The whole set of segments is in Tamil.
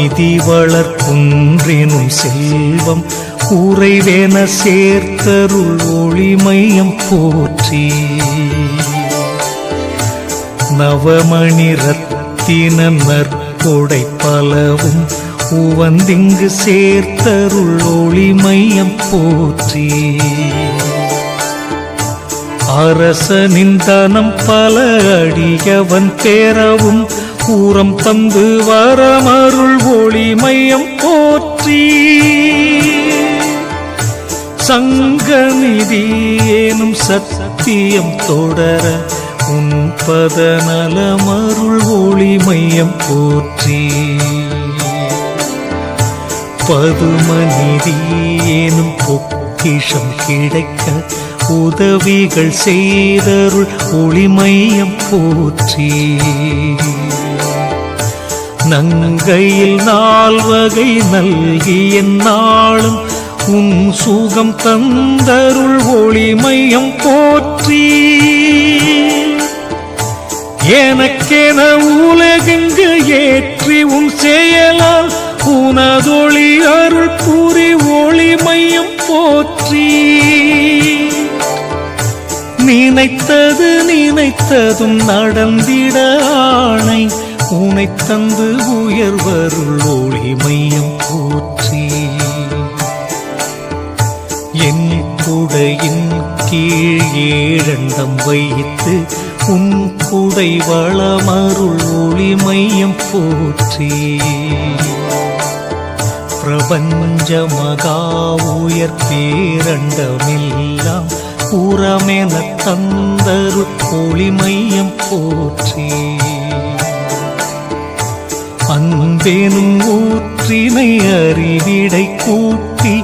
நிதி வளர்க்குன்றினும் செல்வம் உறைவேன சேர்த்தருள் ஒளிமையம் போற்றி. நவமணி ரத்தின நற்கொடை பலவும் உவந்திங்கு சேர்த்தருள் ஒளிமையம் போற்றி. அரசனின் தனம் பல அடியவன் பேரவும் பூரம் தந்து வரமருள் ஒளி மையம் போற்றி. சங்கநிதி ஏனும் சத்தியம் தொடர உன் பதநலமருள் ஒளிமையம் போற்றி. பதுமநிதி ஏனும் பொக்கிஷம் கிடைக்க உதவிகள் செய்தருள் ஒளிமையம் போற்றி. நங்கையில் நால்வகை நல்கிய நாளும் உன் சுகம் தந்தருள் ஒளிமையம் போற்றி. எனக்கென உலகெங்கு ஏற்றி உன் செயலால் உனதொளி அருள் புரி ஒளிமையம் போற்றி. நினைத்தது நினைத்ததும் நடந்திட ஆணை உனை தந்து உயர்வருள் ஒளி மையம் போற்றி. என் குடையின் கீழ் ஏழண்டம் வைத்து உன் குடை வளமருள் ஒளி மையம் போற்றி. பிரபஞ்ச மகா உயர் பேரண்டமெல்லாம் புறமென தந்தரு ஒளி மையம் போற்றி. அன்பேனும் ஊற்றினை அறிவிடை கூட்டி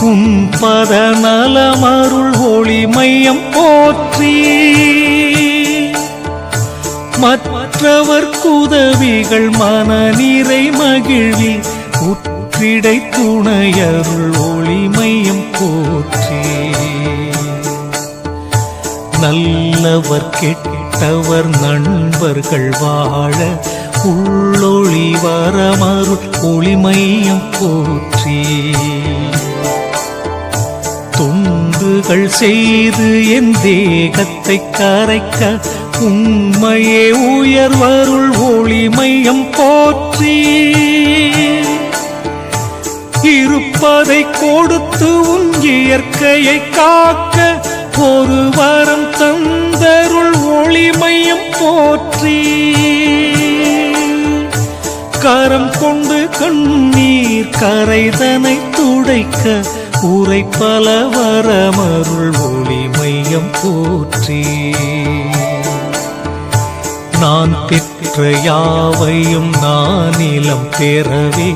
உன் பத நலமருள் ஒளி மையம் போற்றி. மற்றவர் குதவிகள் மனநிறை மகிழ்வி உற்றிடை துணையருள் ஒளி மையம் போற்றி. நல்லவர் கெட்டவர் நண்பர்கள் வாழ அருளொளி வரமருள் ஒளிமையம் போற்றி. துண்டுகள் செய்து என் தேகத்தை கரைக்க உண்மையே உயர்வருள் ஒளிமையம் போற்றி. இருப்பதை கொடுத்து உன் இயற்கையை காக்க ஒரு வரம் தந்தருள் ஒளிமையம் போற்றி. கரம் கொண்டு கண்ணீர் கரைதனை துடைக்க உரை பல வரமருள் ஒளி மையம் போற்றி. நான் பெற்ற யாவையும் நானிலம் பெறவே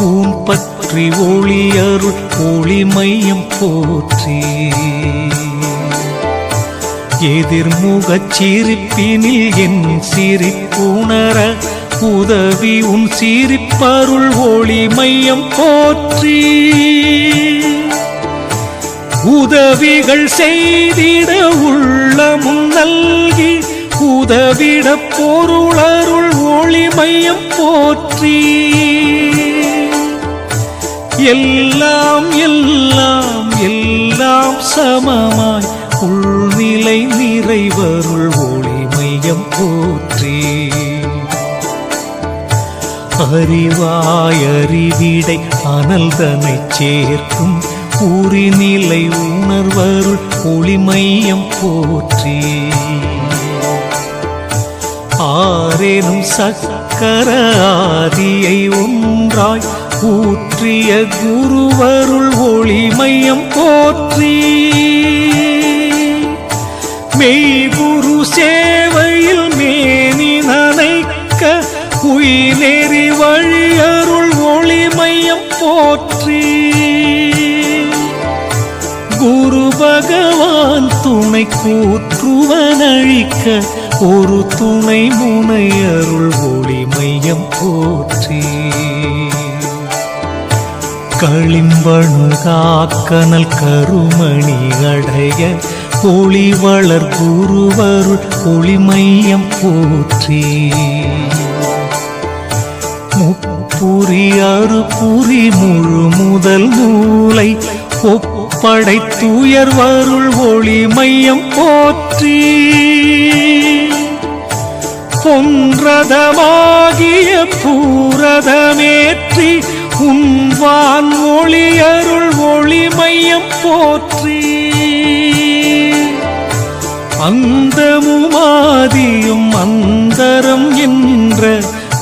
ஊன் பற்றி ஒளியருள் ஒளி மையம் போற்றி. எதிர்முகச் சிரிப்பினில் என் சிரிப்புணர உதவி உன் சீரிப்பருள் ஒளி மையம் போற்றி. உதவிகள் செய்திட உள்ளமும் நல்கி உதவிட பொருளருள் ஒளி மையம் போற்றி. எல்லாம் எல்லாம் எல்லாம் சமமாய் உள்நிலை நிறைவருள் ஒளி மையம் போற்றி. அறிவாய் அறிவிடை அனல்தனை சேர்க்கும் உரிநிலை உணர்வருள் ஒளிமையம் போற்றி. ஆரேனும் சக்கர ஆதியை ஒன்றாய் ஊற்றிய குருவருள் ஒளிமையம் போற்றி. மெய்குரு சேவையில் மேனி நனைக்க உயினேறி வழியருள் ஒளி மையம் போற்றி. குரு பகவான் துணை கூற்றுவனழிக்க ஒரு துணை முனையருள் ஒளி மையம் போற்றி. களிம்பணு காக்கனல் கருமணி அடைய ஒளி வளர் குருவருள் ஒளிமையம் போற்றி. முப்ப அறு புரி முழு முதல் நூலை ஒப்படைத்துயர் வருள் ஒளி மையம் போற்றி. பொன்றதமாகிய பூரதமேற்றி உன்வான் ஒளி அருள் ஒளி மையம் போற்றி. அந்தமுமாதியும் அந்தரம் என்ற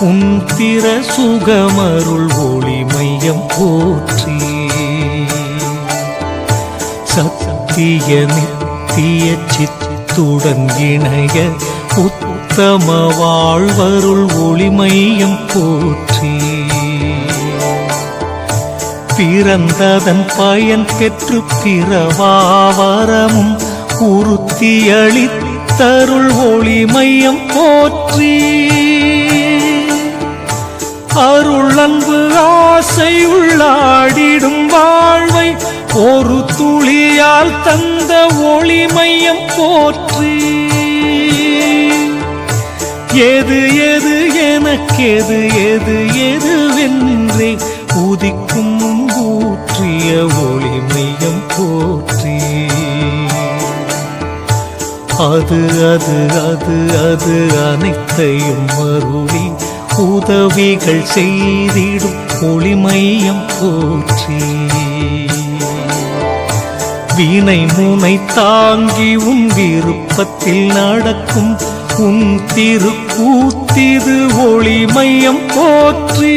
உன் திற சுகமருள் ஒளி மையம் போற்றி. சத்திய நித்திய சித்துடன் இணைய உத்தம வாழ்வருள் ஒளி மையம் போற்றி. பிறந்ததன் பயன் பெற்று பிறவாவரமும் உறுத்தியளித்தருள் ஒளி மையம் போற்றி. அருளன்பு ஆசை உள்ளாடிடும் வாழ்வை ஒரு துளியால் தந்த ஒளி மையம் போற்றி. எது எது எனக்கெது எது எது வென்றே உதிக்கும் ஊற்றிய ஒளி மையம் போற்றி. அது அது அது அது அனைத்தையும் மறுவி உதவிகள் செய்திடும் ஒளிமையம் போற்றி. வீணை முனை தாங்கி உன் விருப்பத்தில் நடக்கும் உன் திருக்கூத்திது ஒளிமையம் போற்றி.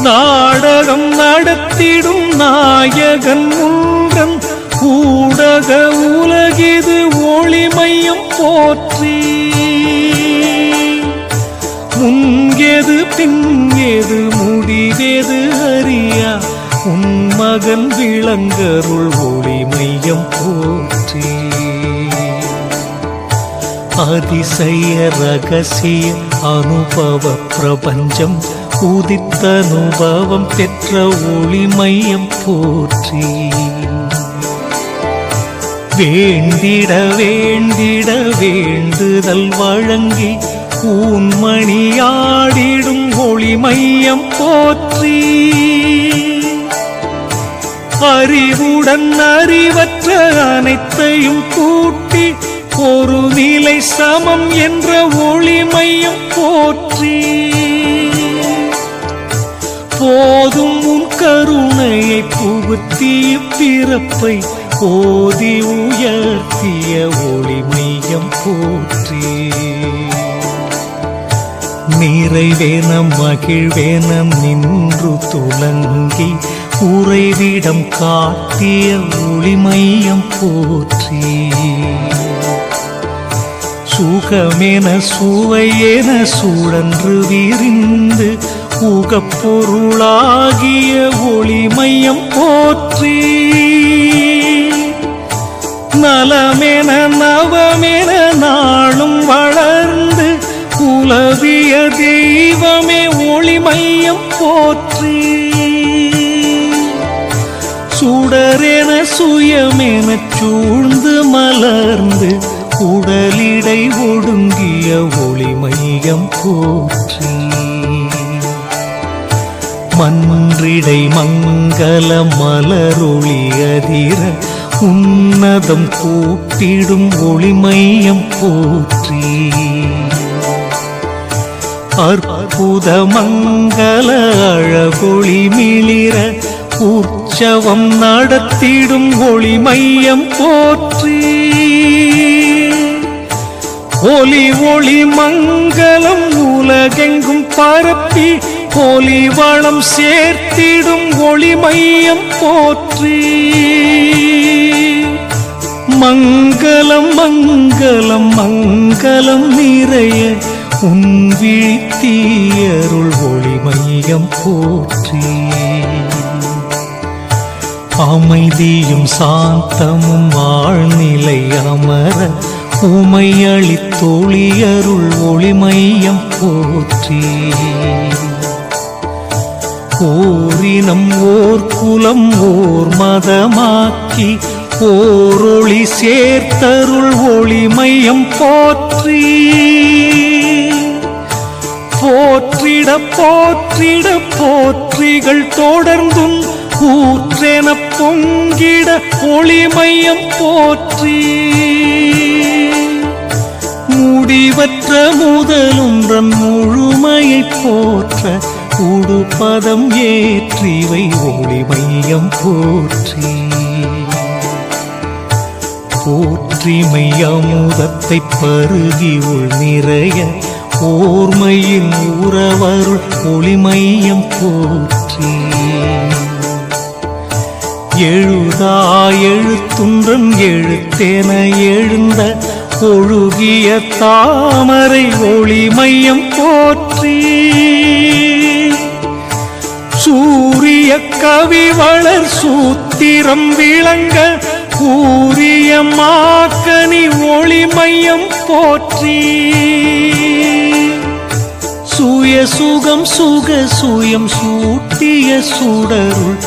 நாடகம் நடத்திடும் நாயகன் உன்றன் ஊடக உலகிது ஒளிமையம் போற்றி. முன்கெது பின்கெது முடிவேது அறியா? உன் மகன் விளங்கருள் ஒளி மையம் போற்றி. அதிசய ரகசிய அனுபவ பிரபஞ்சம் உதித்தனுபவம் பெற்ற ஒளி மையம் போற்றி. வேண்டிட வேண்டிட வேண்டுதல் வழங்கி ஊன்மணியாடிடும் ஒளிமையம் போற்றி. அறிவுடன் அறிவற்ற அனைத்தையும் கூட்டி ஒரு நிலை சமம் என்ற ஒளிமையம் போற்றி. போதும் உன் கருணையை புகுத்திய பிறப்பை ஓதி உயர்த்திய ஒளிமையம் போற்றி. நிறைவேன மகிழ்வேனம் நின்று துலங்கி உறைவிடம் காட்டிய ஒளிமையம் போற்றி. சுகமென சுவையென சுழன்று விரிந்து உகப்பொருளாகிய ஒளிமையம் போற்றி. நலமென நவமென நாளும் வளர்ந்து உலவிய தெய்வமே ஒளிமையம் போற்றி. சுடரென சுயமென சூழ்ந்து மலர்ந்து உடலிடை ஒடுங்கிய ஒளிமையம் போற்றி. மன்றிடை மங்கள மலரொளியதிர உன்னதம் கூட்டிடும் ஒளிமையம் போற்றி. அற்புத மங்கள அழகொளி மிளிர உற்சவம் நடத்திடும் ஒளி மையம் போற்றி. ஒலி ஒளி மங்களம் உலகெங்கும் பரப்பி ஒலி வளம் சேர்த்திடும் ஒளி மையம் போற்றி. மங்களம் மங்களம் மங்களம் நிறைய உன் விழித்தீயருள் ஒளி மையம் போற்றி. அமைதியும் சாந்தமும் வாழ்நிலை அமர உமையளி உமையளித்தொழியருள் ஒளிமையம் போற்றி. ஓரினம் ஓர் குலம் ஓர் மதமாக்கி ஓரொளி சேர்த்தருள் ஒளிமையம் போற்றி. போற்றிட போற்றிட போற்றிகள் தொடர்ந்தும் கூற்றென பொங்கிட ஒளிமையம் போற்றி. முடிவற்ற முதலுன்றன் முழுமையை போற்ற உடுப்பதம் ஏற்றிவை ஒளிமையம் போற்றி. போற்றிமை அமுதத்தை பருகி உள் நிறைய ஓர்மையின் உறவருள் ஒளிமையம் போற்றி. எழுதா எழுத்துன்றன் எழுத்தென எழுந்த ஒழுகிய தாமரை ஒளிமையம் போற்றி. சூரிய கவி வளர் சூத்திரம் விளங்க கூறிய மாக்கனி ஒளிமையம் போற்றி. சுய சுகம் சுக சுயம் சூட்டிய சுடருள்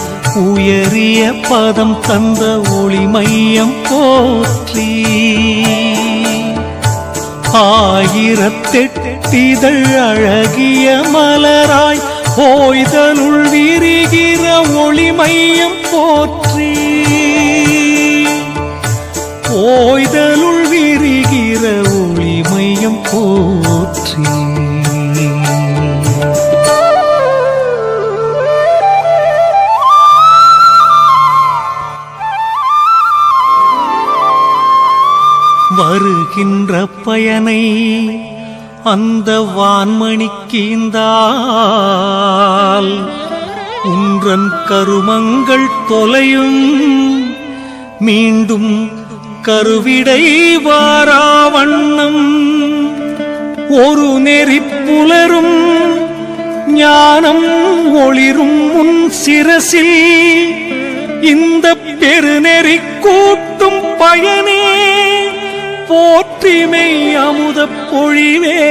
உயரிய பதம் தந்த ஒளி மையம் போற்றி. ஆயிரத்தெட்டிதழ் அழகிய மலராய் ஓய்தலுள் விரிகிற ஒளி மையம் போற்றி. ஓய்தலுள் விரிகிற ஒளி மையம் போற்றி பயனை அந்த வான்மணிக்கீந்தால் உன்றன் கருமங்கள் தொலையும். மீண்டும் கருவிடை வாராவண்ணம் ஒரு நெறி புலரும் ஞானம் ஒளிரும் முன் சிரசில். இந்த பெருநெறி கூட்டும் பயனே போற்றிமை அமுதப் பொழிவே.